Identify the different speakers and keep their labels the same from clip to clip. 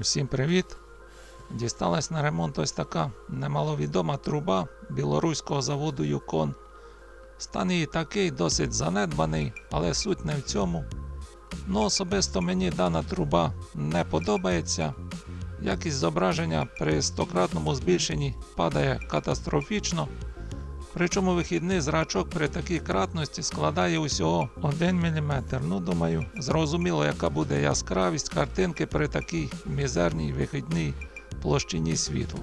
Speaker 1: Всім привіт! Дісталась на ремонт ось така немаловідома труба білоруського заводу Юкон. Стан її такий досить занедбаний, але суть не в цьому. Ну, особисто мені дана труба не подобається. Якість зображення при стократному збільшенні падає катастрофічно. Причому вихідний зрачок при такій кратності складає усього 1 мм. Ну, думаю, зрозуміло, яка буде яскравість картинки при такій мізерній вихідній площині світла.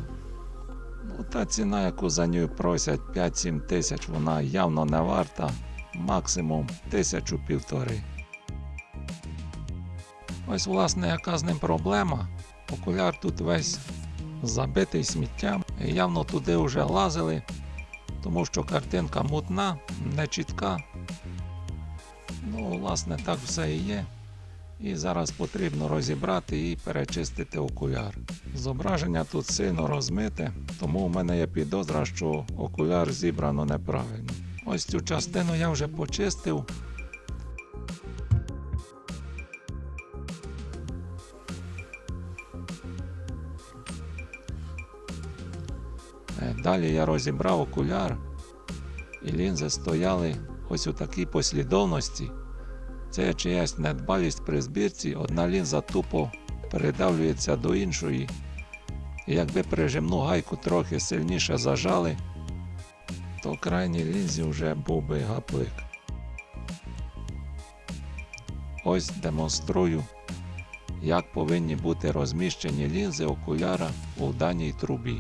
Speaker 1: Ну, та ціна, яку за нею просять 5-7 тисяч, вона явно не варта, максимум тисячу півтори. Ось, власне, яка з ним проблема. Окуляр тут весь забитий сміттям, і явно туди вже лазили, тому що картинка мутна, нечітка. Ну, власне, так все і є. І зараз потрібно розібрати і перечистити окуляр. Зображення тут сильно розмите, тому у мене є підозра, що окуляр зібрано неправильно. Ось цю частину я вже почистив. Далі я розібрав окуляр, і лінзи стояли ось у такій послідовності. Це чиясь недбалість при збірці, одна лінза тупо передавлюється до іншої. І якби прижимну гайку трохи сильніше зажали, то в крайній лінзі вже був би гаплик. Ось демонструю, як повинні бути розміщені лінзи окуляра у даній трубі.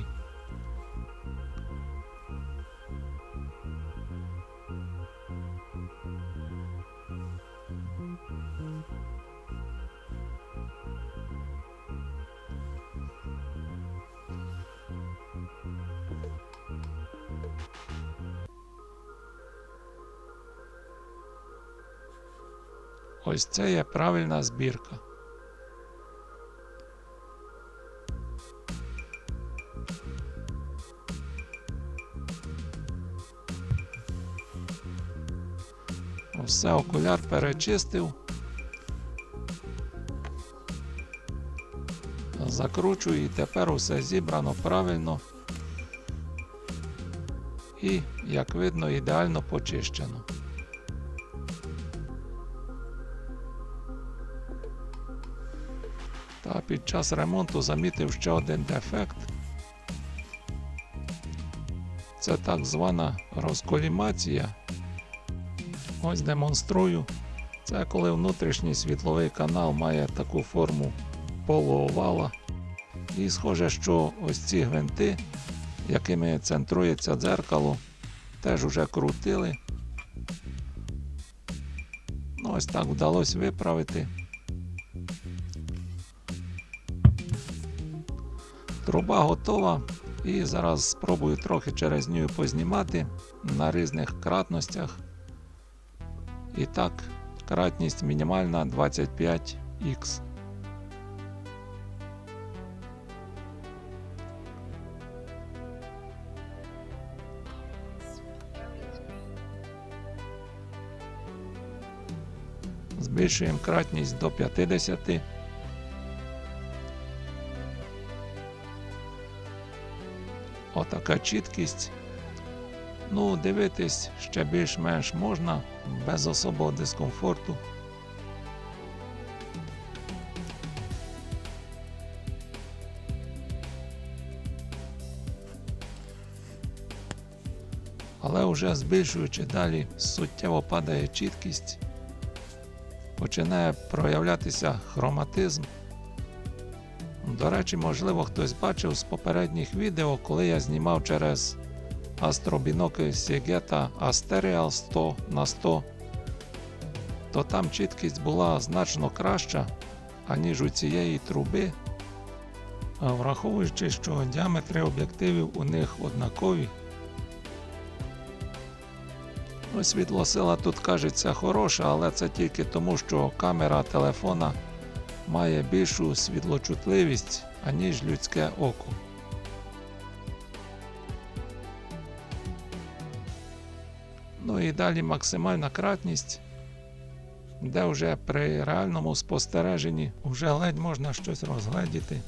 Speaker 1: Ось це є правильна збірка. Все окуляр перечистив. Закручую і тепер усе зібрано правильно. І, як видно, ідеально почищено. Та під час ремонту замітив ще один дефект. Це так звана розколімація. Ось демонструю. Це коли внутрішній світловий канал має таку форму полуовала. І схоже, що ось ці гвинти, якими центрується дзеркало, теж уже крутили. Ну, ось так вдалося виправити. Труба готова. І зараз спробую трохи через нього познімати на різних кратностях. І так, кратність мінімальна 25х. Збільшуємо кратність до 50. Отака чіткість. Ну, дивитись ще більш-менш можна, без особого дискомфорту. Але вже збільшуючи далі, суттєво падає чіткість, починає проявлятися хроматизм. До речі, можливо, хтось бачив з попередніх відео, коли я знімав через астробінокль Sigeta Asterial 100 на 100, то там чіткість була значно краща, аніж у цієї труби. А враховуючи, що діаметри об'єктивів у них однакові. Ну, світлосила тут кажеться хороша, але це тільки тому, що камера телефона має більшу світлочутливість, аніж людське око. Ну і далі максимальна кратність. де вже при реальному спостереженні вже ледь можна щось розгледіти.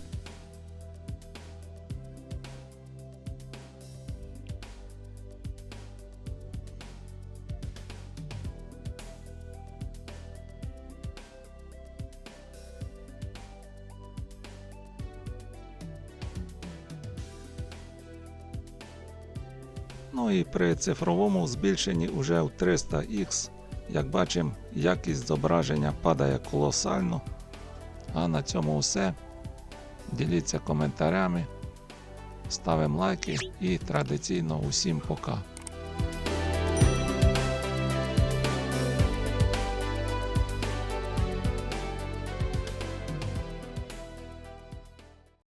Speaker 1: Ну і при цифровому збільшенні уже в 300х, як бачимо, якість зображення падає колосально. А на цьому все. Діліться коментарями, ставимо лайки і традиційно усім пока.